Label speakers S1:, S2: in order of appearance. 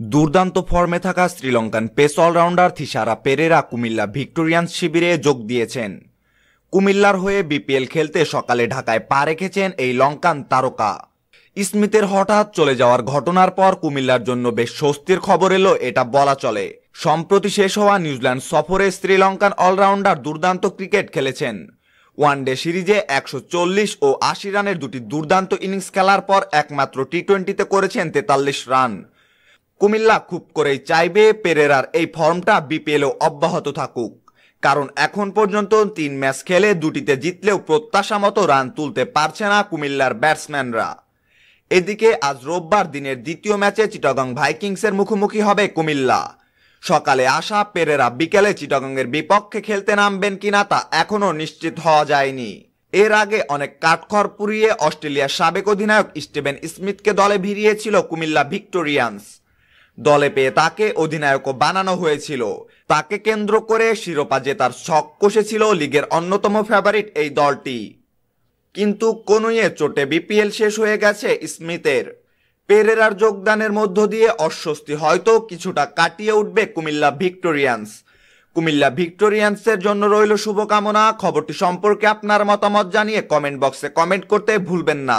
S1: দুর্দান্ত ফর্মে থাকা Sri Lankan pace allrounder Thisara Perera Comilla Victorians শিবিরে যোগ দিয়েছেন। কুমিল্লার হয়ে বিপিএল খেলতে সকালে ঢাকায় পা রেখেছেন এই লঙ্কান তারকা। স্মিথের হঠাৎ চলে যাওয়ার ঘটনার পর কুমিল্লার জন্য বেশ স্বস্তির খবর এলো, এটা বলা চলে। সম্প্রতি শেষ হওয়া নিউজিল্যান্ড সফরে শ্রীলঙ্কান অলরাউন্ডার দুর্দান্ত ক্রিকেট খেলেছেন। ওয়ানডে সিরিজে একশো চল্লিশ ও আশি রানের দুটি দুর্দান্ত ইনিংস খেলার পর একমাত্র টি টোয়েন্টিতে করেছেন তেতাল্লিশ রান। কুমিল্লা খুব করেই চাইবে পেরেরার এই ফর্মটা বিপিএলও অব্যাহত থাকুক। কারণ এখন পর্যন্ত তিন ম্যাচ খেলে দুটিতে জিতলেও প্রত্যাশা মতো রান তুলতে পারছে না কুমিল্লার ব্যাটসম্যানরা। এদিকে আজ রোববার দিনের দ্বিতীয় ম্যাচে চিটাগং ভাইকিংসের মুখোমুখি হবে কুমিল্লা। সকালে আসা পেরেরা বিকেলে চিটাগংয়ের বিপক্ষে খেলতে নামবেন কিনা তা এখনও নিশ্চিত হওয়া যায়নি। এর আগে অনেক কাঠখড় পুড়িয়ে অস্ট্রেলিয়ার সাবেক অধিনায়ক স্টিভেন স্মিথকে দলে ভিড়িয়েছিল কুমিল্লা ভিক্টোরিয়ান্স। দলে পেয়ে তাকে অধিনায়কও বানানো হয়েছিল। তাকে কেন্দ্র করে শিরোপা জেতার শখ কষেছিল লিগের অন্যতম ফেভারিট এই দলটি। কিন্তু কনুইয়ে চোটে বিপিএল শেষ হয়ে গেছে স্মিথের। পেরেরার যোগদানের মধ্য দিয়ে অস্বস্তি হয়তো কিছুটা কাটিয়ে উঠবে কুমিল্লা ভিক্টোরিয়ান্স। কুমিল্লা ভিক্টোরিয়ান্সের জন্য রইল শুভকামনা। খবরটি সম্পর্কে আপনার মতামত জানিয়ে কমেন্ট বক্সে কমেন্ট করতে ভুলবেন না।